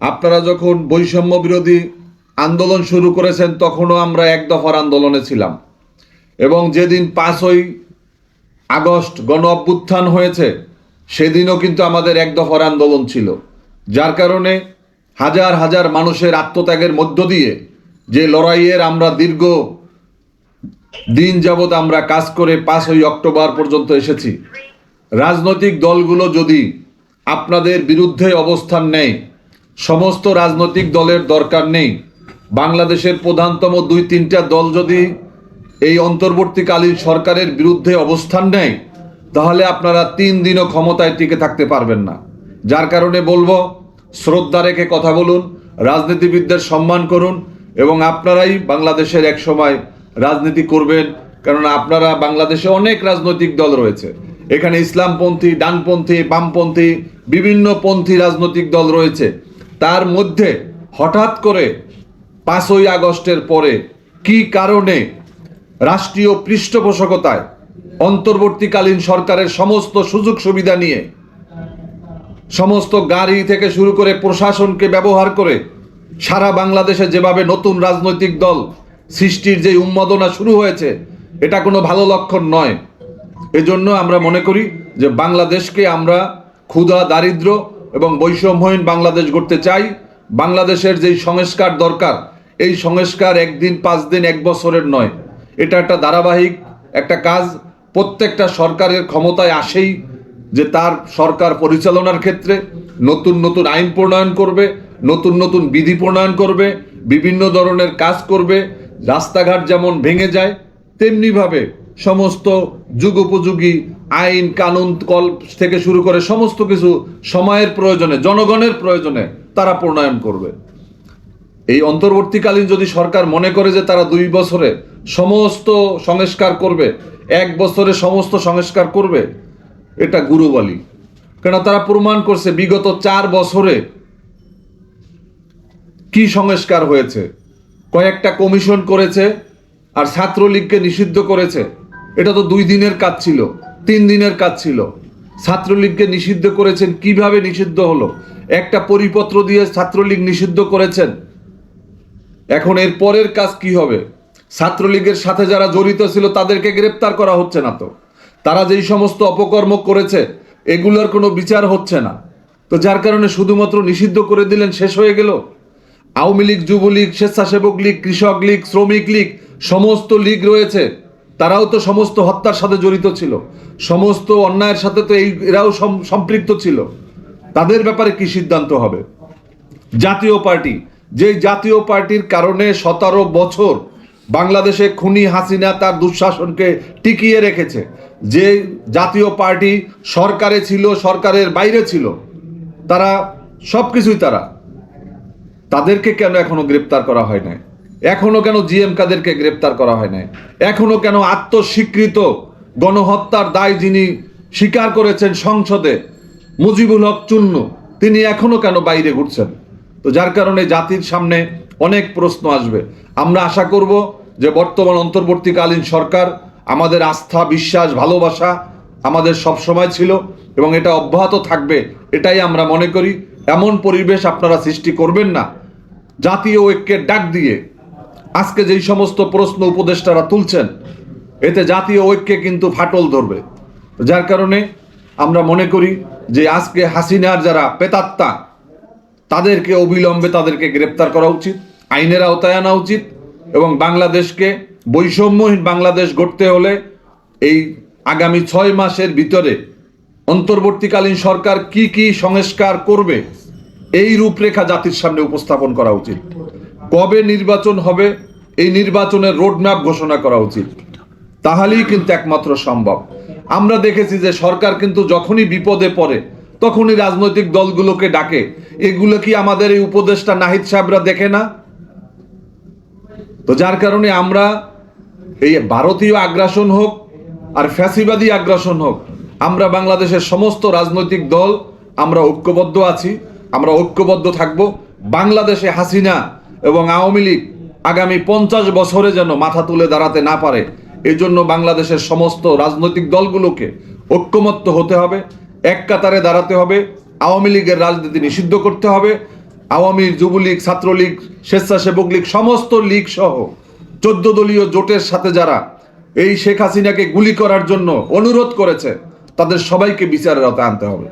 আপনারা যখন বৈষম্য বিরোধী আন্দোলন শুরু করেছেন, তখনও আমরা এক দফার আন্দোলনে ছিলাম। এবং যেদিন পাঁচই আগস্ট গণ অভ্যুত্থান হয়েছে, সেদিনও কিন্তু আমাদের এক দফার আন্দোলন ছিল। যার কারণে হাজার হাজার মানুষের আত্মত্যাগের মধ্য দিয়ে যে লড়াইয়ের আমরা দীর্ঘ দিন যাবৎ আমরা কাজ করে পাঁচই অক্টোবর পর্যন্ত এসেছি, রাজনৈতিক দলগুলো যদি আপনাদের বিরুদ্ধে অবস্থান নেয় সমস্ত রাজনৈতিক দলের দরকার নেই। বাংলাদেশের প্রধানতম দুই তিনটা দল যদি এই অন্তর্বর্তীকালীন সরকারের বিরুদ্ধে অবস্থান নেয়, তাহলে আপনারা তিন দিনও ক্ষমতায় টিকে থাকতে পারবেন না। যার কারণে বলব, শ্রদ্ধা রেখে কথা বলুন, রাজনীতিবিদদের সম্মান করুন, এবং আপনারাই বাংলাদেশের এক সময় রাজনীতি করবেন, কেননা আপনারা বাংলাদেশে অনেক রাজনৈতিক দল রয়েছে। এখানে ইসলামপন্থী, ডানপন্থী, বামপন্থী, বিভিন্ন পন্থী রাজনৈতিক দল রয়েছে। তার মধ্যে হঠাৎ করে পাঁচই আগস্টের পরে কি কারণে রাষ্ট্রীয় পৃষ্ঠপোষকতায় অন্তর্বর্তীকালীন সরকারের সমস্ত সুযোগ সুবিধা নিয়ে সমস্ত গাড়ি থেকে শুরু করে প্রশাসনকে ব্যবহার করে সারা বাংলাদেশে যেভাবে নতুন রাজনৈতিক দল সৃষ্টির যে উন্মাদনা শুরু হয়েছে, এটা কোনো ভালো লক্ষণ নয়। এজন্য আমরা মনে করি যে বাংলাদেশকে আমরা ক্ষুধা, দারিদ্র এবং বৈষম্যহীন বাংলাদেশ গড়তে চাই, বাংলাদেশের যেই সংস্কার দরকার, এই সংস্কার একদিন, পাঁচ দিন, এক বছরের নয়। এটা একটা ধারাবাহিক একটা কাজ, প্রত্যেকটা সরকারের ক্ষমতায় আসেই যে তার সরকার পরিচালনার ক্ষেত্রে নতুন নতুন আইন প্রণয়ন করবে, নতুন নতুন বিধি প্রণয়ন করবে, বিভিন্ন ধরনের কাজ করবে, রাস্তাঘাট যেমন ভেঙে যায়, তেমনিভাবে সমস্ত যুগোপযোগী আইন, কানুন, কল থেকে শুরু করে সমস্ত কিছু সময়ের প্রয়োজনে, জনগণের প্রয়োজনে তারা প্রণয়ন করবে। এই অন্তর্বর্তীকালীন যদি সরকার মনে করে যে তারা দুই বছরে সমস্ত সংস্কার করবে, এক বছরে সমস্ত সংস্কার করবে, এটা গুরুবলি। কেন তারা প্রমাণ করছে বিগত চার বছরে কি সংস্কার হয়েছে। কয়েকটা কমিশন করেছে আর ছাত্রলীগকে নিষিদ্ধ করেছে। এটা তো দুই দিনের কাজ ছিল। তিন দিনের কাজ ছিল। ছাত্রলীগকে নিষিদ্ধ করেছেন। কীভাবে নিষিদ্ধ হলো? একটা পরিপত্র দিয়ে ছাত্রলীগ নিষিদ্ধ করেছেন। এখন এর পরের কাজ কি হবে? ছাত্রলীগের সাথে যারা জড়িত ছিল, তাদেরকে গ্রেপ্তার করা হচ্ছে না তো। তারা যেই সমস্ত অপকর্ম করেছে, এগুলোর কোনো বিচার হচ্ছে না। তো যার কারণে শুধুমাত্র নিষিদ্ধ করে দিলেন, শেষ হয়ে গেল? আওয়ামী লীগ, যুবলীগ, স্বেচ্ছাসেবক লীগ, কৃষক লীগ, শ্রমিক লীগ, সমস্ত লীগ রয়েছে। তারাও তো সমস্ত হত্যার সাথে জড়িত ছিল। সমস্ত অন্যায়ের সাথে তো এই এরাও সম্পৃক্ত ছিল। তাদের ব্যাপারে কি সিদ্ধান্ত হবে? জাতীয় পার্টি। যে জাতীয় পার্টির কারণে সতেরো বছর বাংলাদেশে খুনি হাসিনা তার দুঃশাসনকে টিকিয়ে রেখেছে। যে জাতীয় পার্টি সরকারে ছিল, সরকারের বাইরে ছিল, তারা সব কিছুই তারা। তাদেরকে কেন এখনও গ্রেপ্তার করা হয় নাই? এখনও কেন জিএম কাদেরকে গ্রেপ্তার করা হয় নাই? এখনও কেন আত্মস্বীকৃত গণহত্যার দায় যিনি স্বীকার করেছেন সংসদে, মুজিবুল হক চুন্ন, তিনি এখনও কেন বাইরে ঘুরছেন? তো যার কারণে জাতির সামনে অনেক প্রশ্ন আসবে। আমরা আশা করব যে বর্তমান অন্তর্বর্তীকালীন সরকার আমাদের আস্থা, বিশ্বাস, ভালোবাসা আমাদের সব সময় ছিল এবং এটা অব্যাহত থাকবে, এটাই আমরা মনে করি। এমন পরিবেশ আপনারা সৃষ্টি করবেন না। জাতীয় ঐক্যের ডাক দিয়ে আজকে যেই সমস্ত প্রশ্ন উপদেষ্টারা তুলছেন, এতে জাতীয় ঐক্যে কিন্তু ফাটল ধরবে। যার কারণে আমরা মনে করি যে আজকে হাসিনার যারা পেতাত্তা, তাদেরকে অবিলম্বে তাদেরকে গ্রেপ্তার করা উচিত, আইনের আওতায় আনা উচিত এবং বাংলাদেশকে বৈষম্যহীন বাংলাদেশ গড়তে হলে এই আগামী ছয় মাসের ভিতরে অন্তর্বর্তীকালীন সরকার কি কি সংস্কার করবে, এই রূপরেখা জাতির সামনে উপস্থাপন করা উচিত। কবে নির্বাচন হবে, এই নির্বাচনের রোডম্যাপ ঘোষণা করা উচিত। তাহলেই কিন্তু একমাত্র সম্ভব। আমরা দেখেছি যে সরকার কিন্তু যখনই বিপদে পড়ে, তখনই রাজনৈতিক দলগুলোকে ডাকে। এগুলো কি আমাদের এই উপদেষ্টা নাহিদ সাহেবরা দেখে না? তো যার কারণে আমরা এই ভারতীয় আগ্রাসন হোক আর ফ্যাসিবাদী আগ্রাসন হোক, আমরা বাংলাদেশের সমস্ত রাজনৈতিক দল, আমরা ঐক্যবদ্ধ আছি, আমরা ঐক্যবদ্ধ থাকব। বাংলাদেশে হাসিনা এবং আওয়ামী লীগ আগামী পঞ্চাশ বছরে যেন মাথা তুলে দাঁড়াতে না পারে, এজন্য বাংলাদেশের সমস্ত রাজনৈতিক দলগুলোকে ঐক্যমত্য হতে হবে, এক কাতারে দাঁড়াতে হবে, আওয়ামী লীগের রাজনীতি নিষিদ্ধ করতে হবে, আওয়ামী যুবলীগ, ছাত্রলীগ, স্বেচ্ছাসেবক লীগ, সমস্ত লীগ সহ চোদ্দ দলীয় জোটের সাথে যারা এই শেখ হাসিনাকে গুলি করার জন্য অনুরোধ করেছে, তাদের সবাইকে বিচারের আওতায় আনতে হবে।